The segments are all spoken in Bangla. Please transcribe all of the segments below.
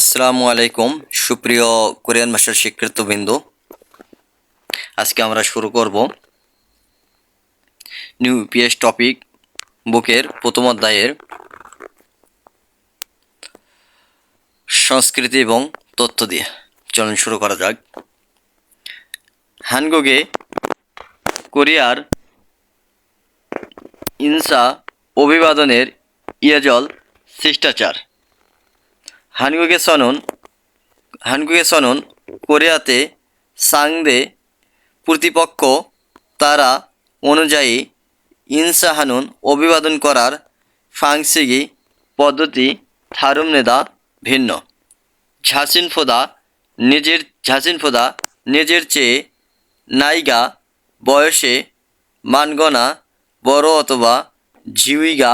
আসসালামু আলাইকুম, সুপ্রিয় কোরিয়ান ভাষার শিক্ষার্থীবৃন্দ আজকে আমরা শুরু করব নিউ পিএস টপিক বুকের প্রথম অধ্যায়ের সংস্কৃতি এবং তথ্য দিয়ে। চলুন শুরু করা যাক। হানগুগে কোরিয়ার ইনসা অভিবাদনের ইয়াজল শিষ্টাচার। হানগুগে সনন হানগুগে সনন, কোরিয়াতে সাংদে প্রতিপক্ষ তারা অনুযায়ী ইনসা হানুন অভিবাদন করার ফাংসিগি পদ্ধতি থারুমনেদা ভিন্ন। ঝাসিন ফোদা নিজের ঝাসিন ফোদা নিজের চেয়ে নাইগা বয়সে মানগনা, বড় অথবা ঝিউইগা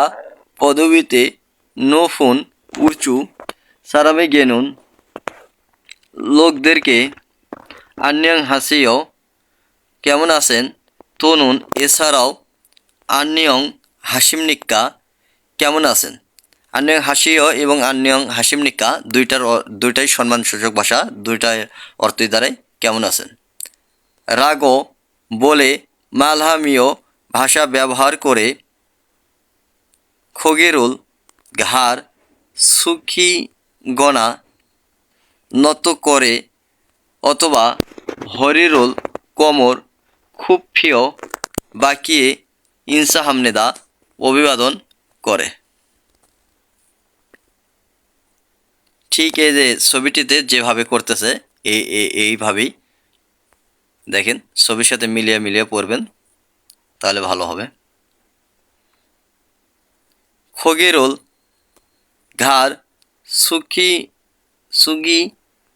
পদবীতে নোফুন উঁচু সারামে গেনুন। লোকদেরকে, আন্যাং হাসিও, কেমন আছেন? তনুন, এছাড়াও আন্যং হাসিমনিক্কা, কেমন আছেন? আন্যং হাসিও এবং আন্যং হাসিমনিক্কা দুইটার দুইটাই সম্মানসূচক ভাষা, দুইটাই অর্থই দ্বারাই কেমন আছেন? রাগো বলে মালহামীয় ভাষা ব্যবহার করে খগেরুল ঘাড় সুখী গণা নত করে অথবা হরিরুল কোমর খুব প্রিয় বাকিয়ে ইনসা হামনেদা অভিবাদন করে। ঠিক এই যে ছবিটিতে যেভাবে করতেছে এই- এইভাবেই দেখেন, ছবির সাথে মিলিয়ে মিলিয়ে পড়বেন, তাহলে ভালো হবে। খগেরুল ঘাড় সুখী, সুগি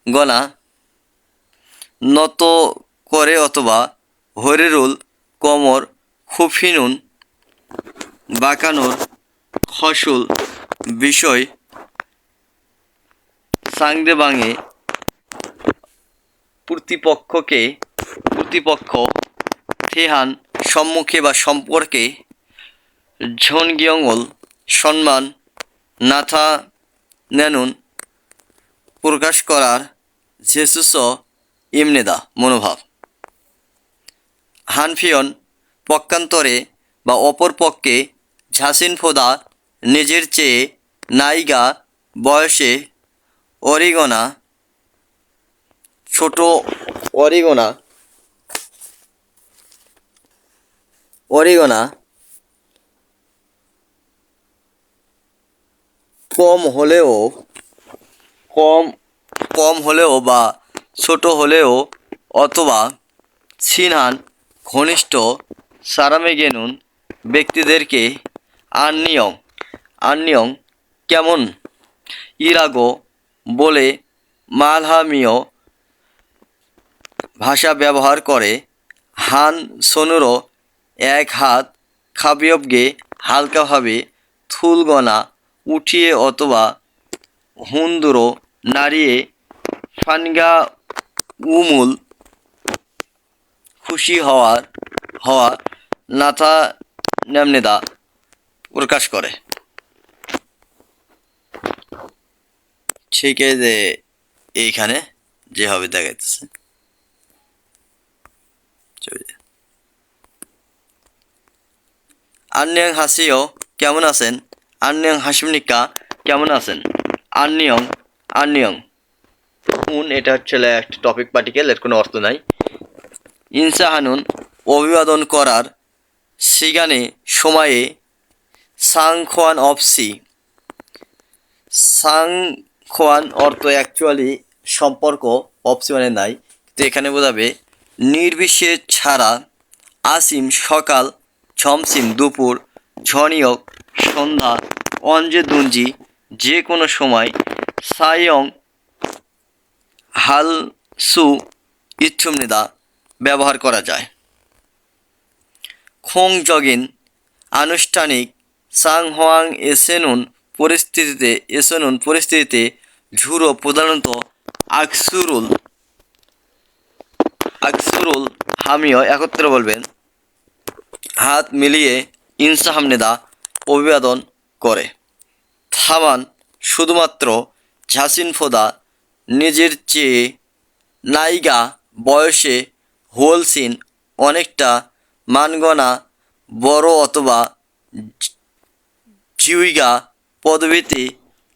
গলা। নত করে অথবা হরিরুল কোমর খুফিনুন বাঁকানোর ফসল বিষয় সাংদে বাঙে প্রতিপক্ষকে প্রতিপক্ষ থেহান সম্মুখে বা সম্পর্কে ঝনগিয়ঙ্গল সম্মান নাথা নেনুন প্রকাশ করার জেসুস ইমনেদা মনোভাব। হানফিয়ন পক্ষান্তরে বা অপর পক্ষে ঝাসিন ফোদা নিজের চেয়ে নাইগা বয়সে অরিগনা, ছোট অরিগনা অরিগনা কম হলেও কম কম হলেও বা ছোট হলেও অথবা সিনহান ঘনিষ্ঠ সারামেগেনুন ব্যক্তিদেরকে আন্নিয়ং আন্নিয়ং কেমন ইরাগো বলে মালহামীয় ভাষা ব্যবহার করে হান সোনুরো এক হাত খাবিয়বগে হালকাভাবে থুলগনা উঠিয়ে অথবা হুন্দুরো নাড়িয়ে ফানগা উমুল খুশি হওয়ার হওয়া নাথা নেমনেদা প্রকাশ করে। ঠিক যে এইখানে যেভাবে দেখাইতেছে। ছবিতে। আন্যং হাসিও কেমন আছেন? আন্যং হাসিমনিকা কেমন আছেন? আন্যং আন্যং উন এটা হচ্ছে একটা টপিক পার্টিকেল এর কোনো অর্থ নাই। ইনসা হানুন অভিবাদন করার সেখানে সময়ে সাং খোয়ান অফ সি। সাং খোয়ান অর্থ অ্যাকচুয়ালি সম্পর্ক, অফ সি মানে নাই। তো এখানে বোঝাবে নির্বিশেষ ছাড়া আসিম সকাল, ছমসিম দুপুর, ঝনিয়ক, সন্ধ্যা অঞ্জে দুঞ্জি যে কোনো সময় সায়ং হাল সু ইচ্ছুমনিদা ব্যবহার করা যায়। খোং জগিন, আনুষ্ঠানিক, সাং হোয়াং এসেনুন পরিস্থিতিতে এসেনুন পরিস্থিতিতে ঝুরো প্রধানত আকসুরুল আকসুরুল হামিও একত্রে বলবেন। হাত মিলিয়ে ইনসা হামনেদা অভিবাদন করে। থামান শুধুমাত্র ঝাসিন ফোদা, নিজের চেয়ে নায়িকা বয়সে হোলসিন অনেকটা মানগনা বড় অথবা জিউইগা পদবীতে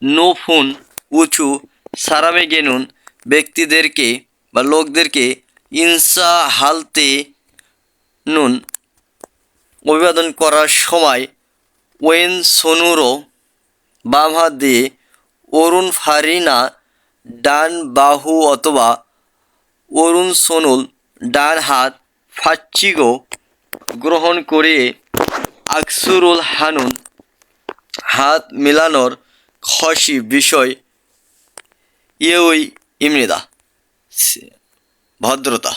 নোফুন উঁচু সারামে গেনুন ব্যক্তিদেরকে বা লোকদেরকে ইনসা হালতে নুন অভিবাদন করার সময় ওয়েন সোনুরো বাম হাত দিয়ে অরুণ ফারিনা, ডান বাহু অথবা অরুণ সোনুল, ডান হাত ফাচ্চিগো গ্রহণ করে আকসুরুল হানুন হাত মিলানোর খসি বিষয় ইয়েই ইমনিদা ভদ্রতা।